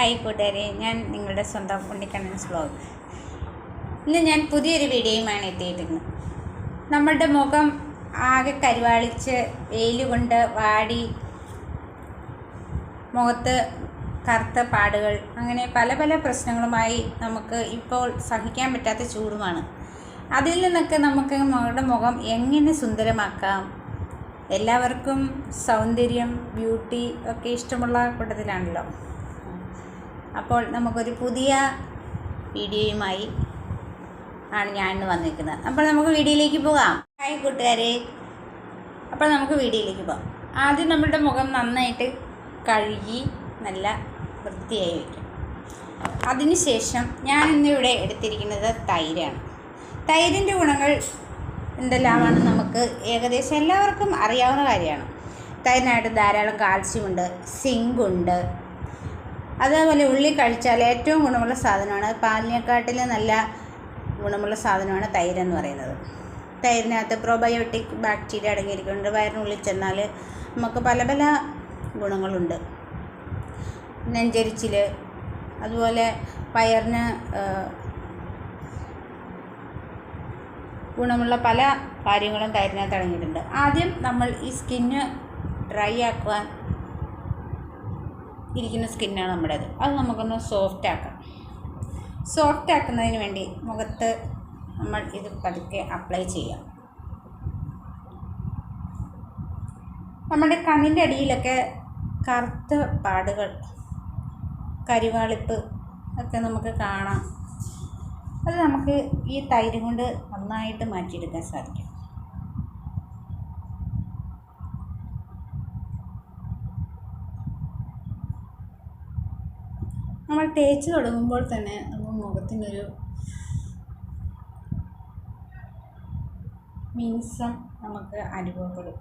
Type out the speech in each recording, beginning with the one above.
Hi കൂട്ടുകാരെ ഞാൻ നിങ്ങളുടെ സ്വന്തം ഉണ്ണിക്കണ്ണൻസ് വ്ളോഗ് ഇന്ന് ഞാൻ പുതിയൊരു വീഡിയോയുമാണ് എത്തിയിരിക്കുന്നത് നമ്മളുടെ മുഖം ആകെ കരുവാളിച്ച് വെയിൽ കൊണ്ട് വാടി മുഖത്ത് കറുത്ത പാടുകൾ അങ്ങനെ പല പല പ്രശ്നങ്ങളുമായി നമുക്ക് ഇപ്പോൾ സഹിക്കാൻ പറ്റാത്ത ചൂടുമാണ്. അതിൽ നിന്നൊക്കെ നമുക്ക് നമ്മുടെ മുഖം എങ്ങനെ സുന്ദരമാക്കാം? എല്ലാവർക്കും സൗന്ദര്യം ബ്യൂട്ടി ഒക്കെ ഇഷ്ടമുള്ള കൂട്ടത്തിലാണല്ലോ. അപ്പോൾ നമുക്കൊരു പുതിയ വീഡിയോയുമായി ആണ് ഞാൻ ഇന്ന് വന്നിരിക്കുന്നത്. അപ്പോൾ നമുക്ക് വീഡിയോയിലേക്ക് പോകാം. ഹായ് കൂട്ടുകാരെ. അപ്പോൾ നമുക്ക് വീഡിയോയിലേക്ക് പോകാം. ആദ്യം നമ്മളുടെ മുഖം നന്നായിട്ട് കഴുകി നല്ല വൃത്തിയായി വയ്ക്കും. അതിനുശേഷം ഞാൻ ഇന്നിവിടെ എടുത്തിരിക്കുന്നത് തൈരാണ്. തൈരിന്റെ ഗുണങ്ങൾ എന്തെല്ലാമാണ് നമുക്ക് ഏകദേശം എല്ലാവർക്കും അറിയാവുന്ന കാര്യമാണ്. തൈരിനായിട്ട് ധാരാളം കാൽസ്യമുണ്ട് സിങ്കുണ്ട് അതേപോലെ ഉള്ളി കഴിച്ചാൽ ഏറ്റവും ഗുണമുള്ള സാധനമാണ്. പാലിനെക്കാട്ടിൽ നല്ല ഗുണമുള്ള സാധനമാണ് തൈരെന്ന് പറയുന്നത്. തൈരിനകത്ത് പ്രോബയോട്ടിക് ബാക്ടീരിയ അടങ്ങിയിരിക്കുന്നുണ്ട്. വയറിനുള്ളിൽ ചെന്നാൽ നമുക്ക് പല പല ഗുണങ്ങളുണ്ട്. നെഞ്ചരിച്ചിൽ അതുപോലെ വയറിന് ഗുണമുള്ള പല കാര്യങ്ങളും തൈരിനകത്ത് അടങ്ങിയിട്ടുണ്ട്. ആദ്യം നമ്മൾ ഈ സ്കിന്ന് ഡ്രൈ ആക്കുവാൻ ഇരിക്കുന്ന സ്കിന്നാണ് നമ്മുടേത്. അത് നമുക്കൊന്ന് സോഫ്റ്റ് ആക്കാം. സോഫ്റ്റ് ആക്കുന്നതിന് വേണ്ടി മുഖത്ത് നമ്മൾ ഇത് പതുക്കെ അപ്ലൈ ചെയ്യാം നമ്മുടെ കണ്ണിന്റെ അടിയിലൊക്കെ കറുത്ത പാടുകൾ കരിവാളിപ്പ് ഒക്കെ നമുക്ക് കാണാം. അത് നമുക്ക് ഈ തൈര് കൊണ്ട് നന്നായിട്ട് മാറ്റിയെടുക്കാൻ സാധിക്കും. നമ്മൾ തേച്ച് തുടങ്ങുമ്പോൾ തന്നെ നമ്മൾ മുഖത്തിനൊരു മീൻസം നമുക്ക് അനുഭവപ്പെടും.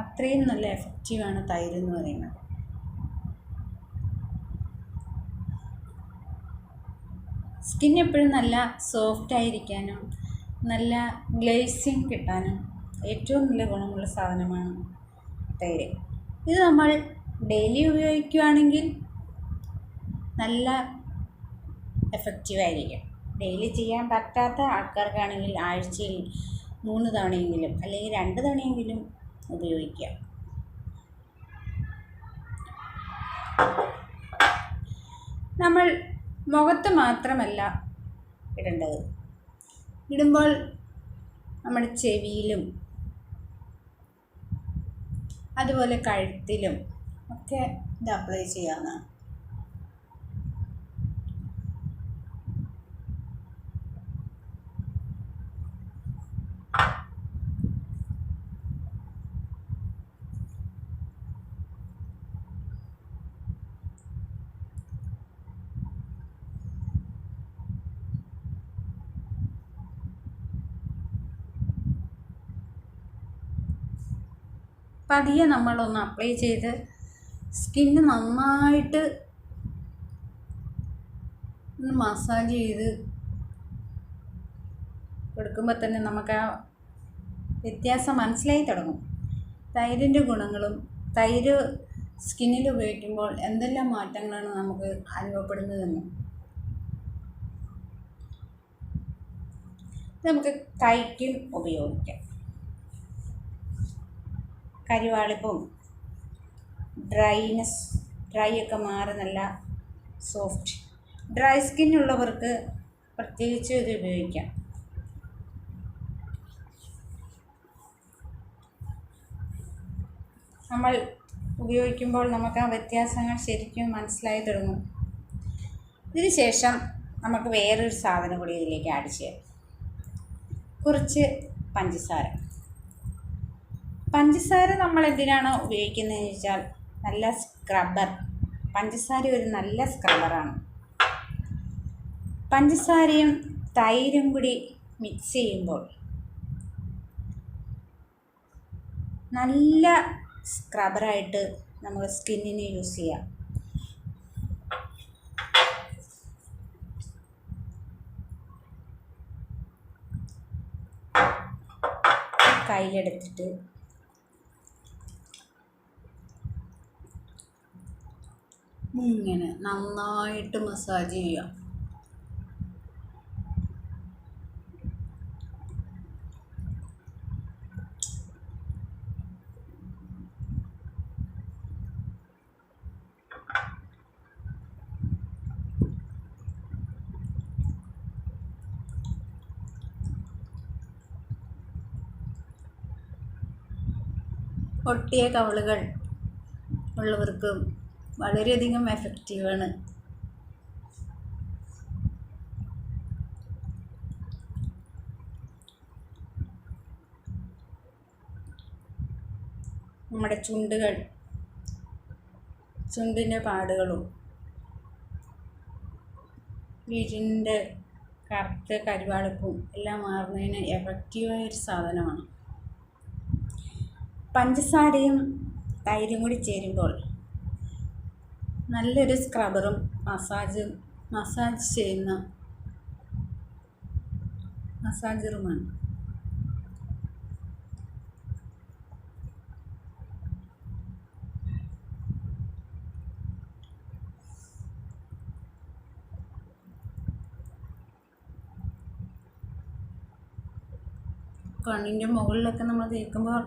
അത്രയും നല്ല എഫക്റ്റീവാണ് തൈര് എന്ന് പറയുന്നത്. സ്കിൻ എപ്പോഴും നല്ല സോഫ്റ്റ് ആയിരിക്കാനും നല്ല ഗ്ലേസിങ് കിട്ടാനും ഏറ്റവും നല്ല ഗുണമുള്ള സാധനമാണ് തൈര്. ഇത് നമ്മൾ ഡെയിലി ഉപയോഗിക്കുകയാണെങ്കിൽ നല്ല എഫക്റ്റീവായിരിക്കും ഡെയിലി ചെയ്യാൻ പറ്റാത്ത ആൾക്കാർക്കാണെങ്കിൽ ആഴ്ചയിൽ മൂന്ന് തവണയെങ്കിലും അല്ലെങ്കിൽ രണ്ട് തവണയെങ്കിലും ഉപയോഗിക്കുക നമ്മൾ മുഖത്ത് മാത്രമല്ല ഇടേണ്ടത്. ഇടുമ്പോൾ നമ്മുടെ ചെവിയിലും അതുപോലെ കഴുത്തിലും ഒക്കെ ഇത് അപ്ലൈ ചെയ്യാവുന്നതാണ്. പതിയെ നമ്മളൊന്ന് അപ്ലൈ ചെയ്ത് സ്കിന്ന് നന്നായിട്ട് ഒന്ന് മസാജ് ചെയ്ത് കൊടുക്കുമ്പോൾ തന്നെ നമുക്ക് ആ വ്യത്യാസം മനസ്സിലായി തുടങ്ങും. തൈരിന്റെ ഗുണങ്ങളും തൈര് സ്കിന്നിൽ ഉപയോഗിക്കുമ്പോൾ എന്തെല്ലാം മാറ്റങ്ങളാണ് നമുക്ക് അനുഭവപ്പെടുന്നതെന്ന്. നമുക്ക് കൈക്കും ഉപയോഗിക്കാം. കരിവാളിപ്പും ഡ്രൈനെസ് ഡ്രൈ ഒക്കെ മാറി നല്ല സോഫ്റ്റ്. ഡ്രൈ സ്കിൻ ഉള്ളവർക്ക് പ്രത്യേകിച്ച് ഇത് ഉപയോഗിക്കാം. നമ്മൾ ഉപയോഗിക്കുമ്പോൾ നമുക്ക് ആ വ്യത്യാസങ്ങൾ ശരിക്കും മനസ്സിലായി തുടങ്ങും. ഇതിന് ശേഷം നമുക്ക് വേറൊരു സാധനം കൂടി ഇതിലേക്ക് ആഡ് ചെയ്യാം. കുറച്ച് പഞ്ചസാര. പഞ്ചസാര നമ്മൾ എന്തിനാണ് ഉപയോഗിക്കുന്നതെന്ന് ചോദിച്ചാൽ നല്ല സ്ക്രബർ പഞ്ചസാര ഒരു നല്ല സ്ക്രബറാണ് പഞ്ചസാരയും തൈരും കൂടി മിക്സ് ചെയ്യുമ്പോൾ നല്ല സ്ക്രബറായിട്ട് നമ്മൾ സ്കിന്നിന് യൂസ് ചെയ്യാം. കയ്യിലെടുത്തിട്ട് ഇങ്ങനെ നന്നായിട്ട് മസാജ് ചെയ്യാം ഒട്ടിയ കവളുകൾ ഉള്ളവർക്ക് വളരെയധികം എഫക്റ്റീവാണ് നമ്മുടെ ചുണ്ടുകൾ ചുണ്ടിന്റെ പാടുകളും വീടിന്റെ കറുത്ത കരുവാളിപ്പും എല്ലാം മാറുന്നതിന് എഫക്റ്റീവായ ഒരു സാധനമാണ്. പഞ്ചസാരയും തൈരും കൂടി ചേരുമ്പോൾ നല്ലൊരു സ്ക്രബറും മസാജും മസാജ് ചെയ്യുന്ന മസാജറുമാണ് കണ്ണിന്റെ മുകളിലൊക്കെ നമ്മൾ തേക്കുമ്പോൾ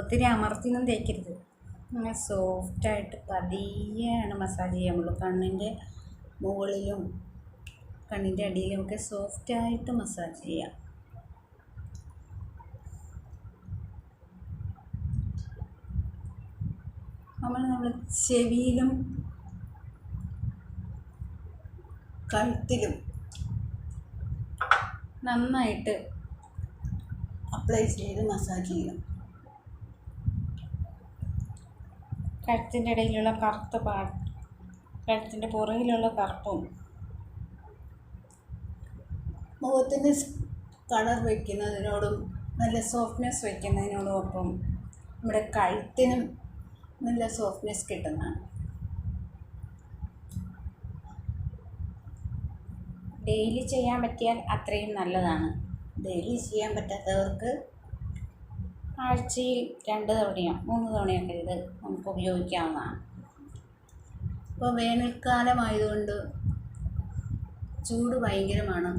ഒത്തിരി അമർത്തിയൊന്നും തേക്കരുത്. അങ്ങനെ സോഫ്റ്റായിട്ട് പതിയെയാണ് മസാജ് ചെയ്യാമുള്ളൂ കണ്ണിന്റെ മുകളിലും കണ്ണിന്റെ അടിയിലും ഒക്കെ സോഫ്റ്റായിട്ട് മസാജ് ചെയ്യാം. നമ്മൾ നമ്മൾ ചെവിയിലും കഴുത്തിലും നന്നായിട്ട് അപ്ലൈ ചെയ്ത് മസാജ് ചെയ്യാം. കഴുത്തിന്റെ ഇടയിലുള്ള കറുത്ത പാട് കഴുത്തിന്റെ പുറകിലുള്ള കറുപ്പും. മുഖത്തിന് കളർ വയ്ക്കുന്നതിനോടും നല്ല സോഫ്റ്റ്നെസ് വയ്ക്കുന്നതിനോടും ഒപ്പം നമ്മുടെ കഴുത്തിനും നല്ല സോഫ്റ്റ്നെസ് കിട്ടുന്നതാണ്. ഡെയിലി ചെയ്യാൻ പറ്റിയാൽ അത്രയും നല്ലതാണ്. ഡെയിലി ചെയ്യാൻ പറ്റാത്തവർക്ക് ആഴ്ചയിൽ രണ്ട് തവണയോ മൂന്ന് തവണയൊക്കെ ഇത് നമുക്ക് ഉപയോഗിക്കാവുന്നതാണ്. ഇപ്പോൾ വേനൽക്കാലമായതുകൊണ്ട് ചൂട് ഭയങ്കരമാണ്.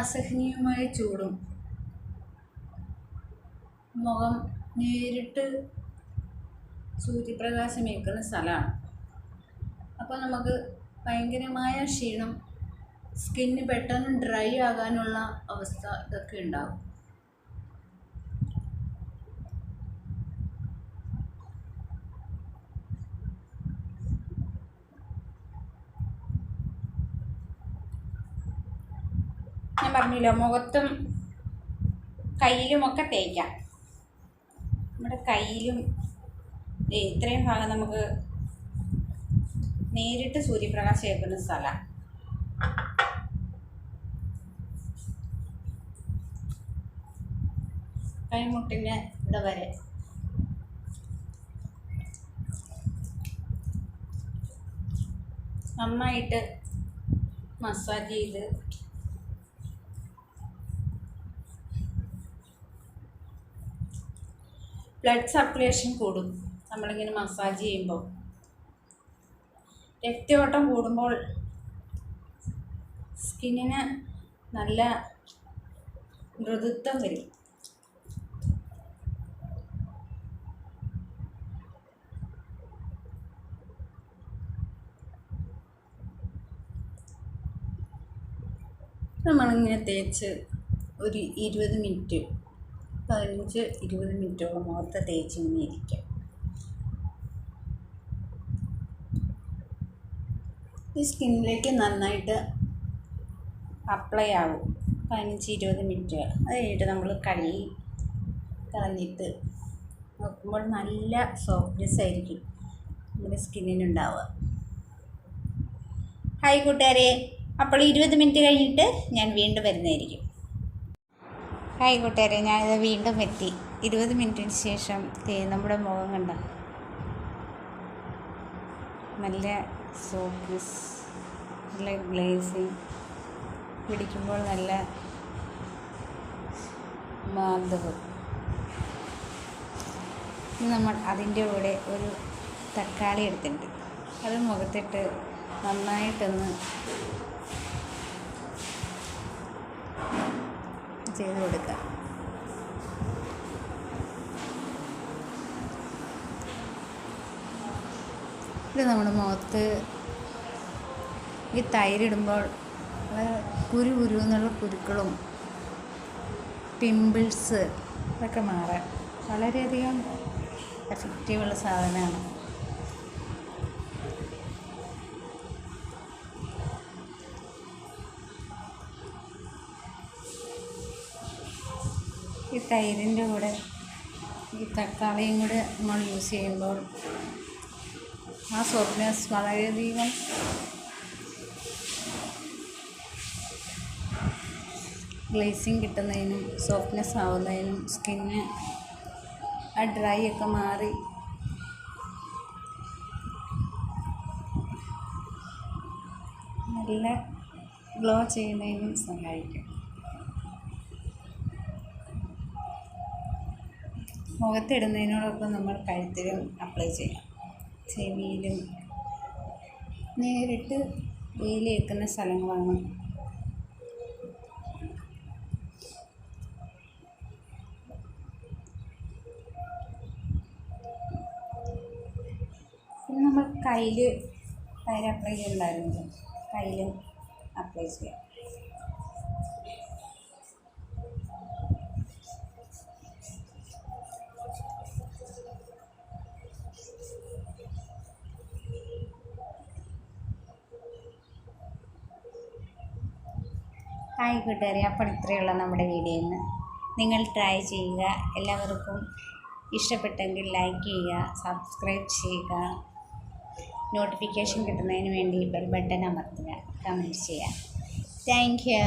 അസഹനീയമായ ചൂടും മുഖം നേരിട്ട് സൂര്യപ്രകാശം ഏൽക്കുന്ന സ്ഥലമാണ്. അപ്പോൾ നമുക്ക് ഭയങ്കരമായ ക്ഷീണം സ്കിന്ന് പെട്ടെന്ന് ഡ്രൈ ആകാനുള്ള അവസ്ഥ ഇതൊക്കെ ഉണ്ടാകും. പറഞ്ഞില്ല. മുഖത്തും കയ്യിലുമൊക്കെ തേക്കാം. നമ്മുടെ കയ്യിലും ഇത്രയും ഭാഗം നമുക്ക് നേരിട്ട് സൂര്യപ്രകാശം ഏൽക്കുന്ന സ്ഥലമാണ് കൈമുട്ടിന്റെ ഇവിടെ വരെ. നന്നായിട്ട് മസാജ് ചെയ്ത് ബ്ലഡ് സർക്കുലേഷൻ കൂടും. നമ്മളിങ്ങനെ മസാജ് ചെയ്യുമ്പോൾ രക്തയോട്ടം കൂടുമ്പോൾ സ്കിന്നിന് നല്ല മൃദുത്വം വരും. നമ്മളിങ്ങനെ തേച്ച് ഒരു ഇരുപത് മിനിറ്റ് പതിനഞ്ച് ഇരുപത് മിനിറ്റോളം ഓർത്ത് തേച്ച് ഇങ്ങനെ ഇരിക്കാം. ഈ സ്കിന്നിലേക്ക് നന്നായിട്ട് അപ്ലൈ ആവും. പതിനഞ്ച് ഇരുപത് മിനിറ്റ്. അത് കഴിഞ്ഞിട്ട് നമ്മൾ കഴുകി കളഞ്ഞിട്ട് നോക്കുമ്പോൾ നല്ല സോഫ്റ്റ്നെസ് ആയിരിക്കും നമ്മുടെ സ്കിന്നിനുണ്ടാവുക. ഹായ് കൂട്ടുകാരെ. അപ്പോൾ ഇരുപത് മിനിറ്റ് കഴിഞ്ഞിട്ട് ഞാൻ വീണ്ടും വരുന്നതായിരിക്കും. ഹായ് കൂട്ടുകാരെ ഞാനിത് വീണ്ടും എത്തി. ഇരുപത് മിനിറ്റിന് ശേഷം നമ്മുടെ മുഖം കണ്ട? നല്ല സോഫ്റ്റ്നെസ് നല്ല ഗ്ലേസിങ് പിടിക്കുമ്പോൾ നല്ല മാർദ്ദവം നമ്മൾ അതിന്റെ കൂടെ ഒരു തക്കാളി എടുത്തിട്ടുണ്ട്. അത് മുഖത്തിട്ട് നന്നായിട്ടൊന്ന് ചെയ്ത് കൊടുക്കുക. ഇത് നമ്മുടെ മുഖത്ത് ഈ തൈരിടുമ്പോൾ കുരു കുരു എന്നുള്ള കുരുക്കളും പിമ്പിൾസ് ഇതൊക്കെ മാറാൻ വളരെയധികം എഫക്റ്റീവുള്ള സാധനമാണ്. ഈ തൈരിന്റെ കൂടെ ഈ തക്കാളിയും കൂടെ നമ്മൾ യൂസ് ചെയ്യുമ്പോൾ ആ സോഫ്റ്റ്നെസ് വളരെയധികം ഗ്ലേസിങ് കിട്ടുന്നതിനും സോഫ്റ്റ്നെസ് ആവുന്നതിനും സ്കിന്ന് ആ ഡ്രൈ ഒക്കെ മാറി നല്ല ഗ്ലോ ചെയ്യുന്നതിനും സഹായിക്കും. മുഖത്തിടുന്നതിനോടൊപ്പം നമ്മൾ കഴുത്തിലും അപ്ലൈ ചെയ്യാം. ചെവിയിലും. നേരിട്ട് വെയിലേൽക്കുന്ന സ്ഥലങ്ങളാണ്. പിന്നെ നമ്മൾ കയ്യിൽ കയ്യിൽ അപ്ലൈ ചെയ്യണ്ടായിരുന്നു കയ്യിലും അപ്ലൈ ചെയ്യാം. ഹായ് കൂട്ടുകാരെ അപ്പോൾ ഇത്രയുള്ള നമ്മുടെ വീഡിയോ ഇന്ന് നിങ്ങൾ ട്രൈ ചെയ്യുക. എല്ലാവർക്കും ഇഷ്ടപ്പെട്ടെങ്കിൽ ലൈക്ക് ചെയ്യുക സബ്സ്ക്രൈബ് ചെയ്യുക. നോട്ടിഫിക്കേഷൻ കിട്ടുന്നതിന് വേണ്ടി ബെൽ ബട്ടൺ അമർത്തുക. കമന്റ് ചെയ്യുക. Thank you